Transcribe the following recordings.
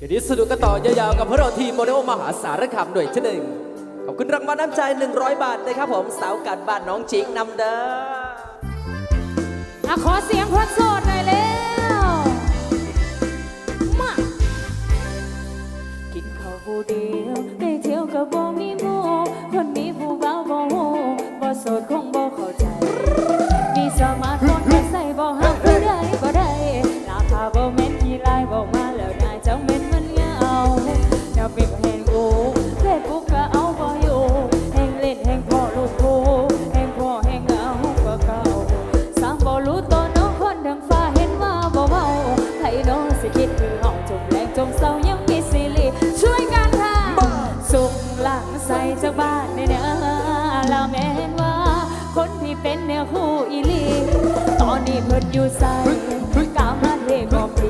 เดี๋ยวนี้สนุกกันต่อยาวๆกับพวกเราทีมโมเดลมหาสารคามด้วยเช่นหนึ่งขอบคุณรางวัลน้ำใจ 100 บาทนะครับผมสาวกันบ้านน้องจิงนำเด้ออะขอเสียงคนโสดหน่อยเร็วมากินข้าวผู้เดียวได้เที่ยวกับบ่มีหมู่คนมีผู้บ่าวบ่ฮู้บ่โสดคงบ่เข้าใจมีสมาร์ จากบ้านเนี่ยนะแล้วแม่นว่า คนที่เป็นเนื้อคู่อีหลี ตอนนี้เพิ่นอยู่ใส่กามาเทบอกพีสุ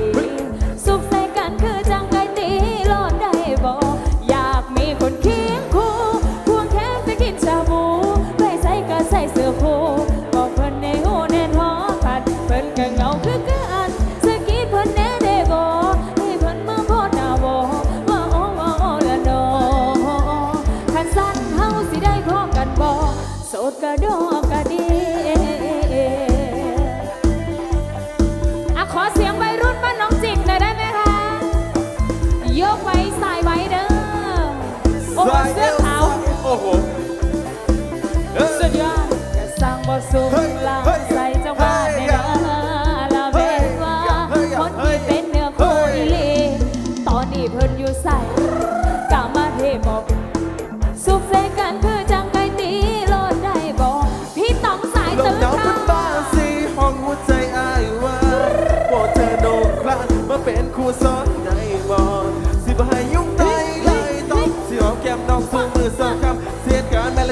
โสดก็ดอกก็ดีอะขอเสียงวัยรุ่นบ้านน้องจิกหน่อยได้ไหมคะ ยกไว้สายไว้เด้อ โอ้โหเสื้อขาว โอ้โห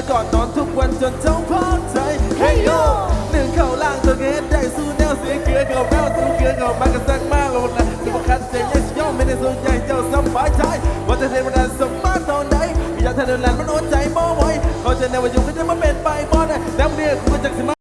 แม่และกอดนอนทุกวันจนเจ้าพอใจเฮ้ยโยหนึ่งเข่าล่างตัวเกตได้สู้แนวเสียเกลือเก่าแมวสู้เกลือเก่ามากันสักมาโลดนะดูคันเสียงยังย่อมไม่ได้สนใจเจ้าสบายใจว่าจะเทมันนั้นสมานตอนไหนอยากเธอเดินแลนมันอดใจบ่ไหวเขาจะแนวว่าอยู่ก็จะมาเป็นไปบ่ได้แล้วเนี่ยกูก็จะสิมา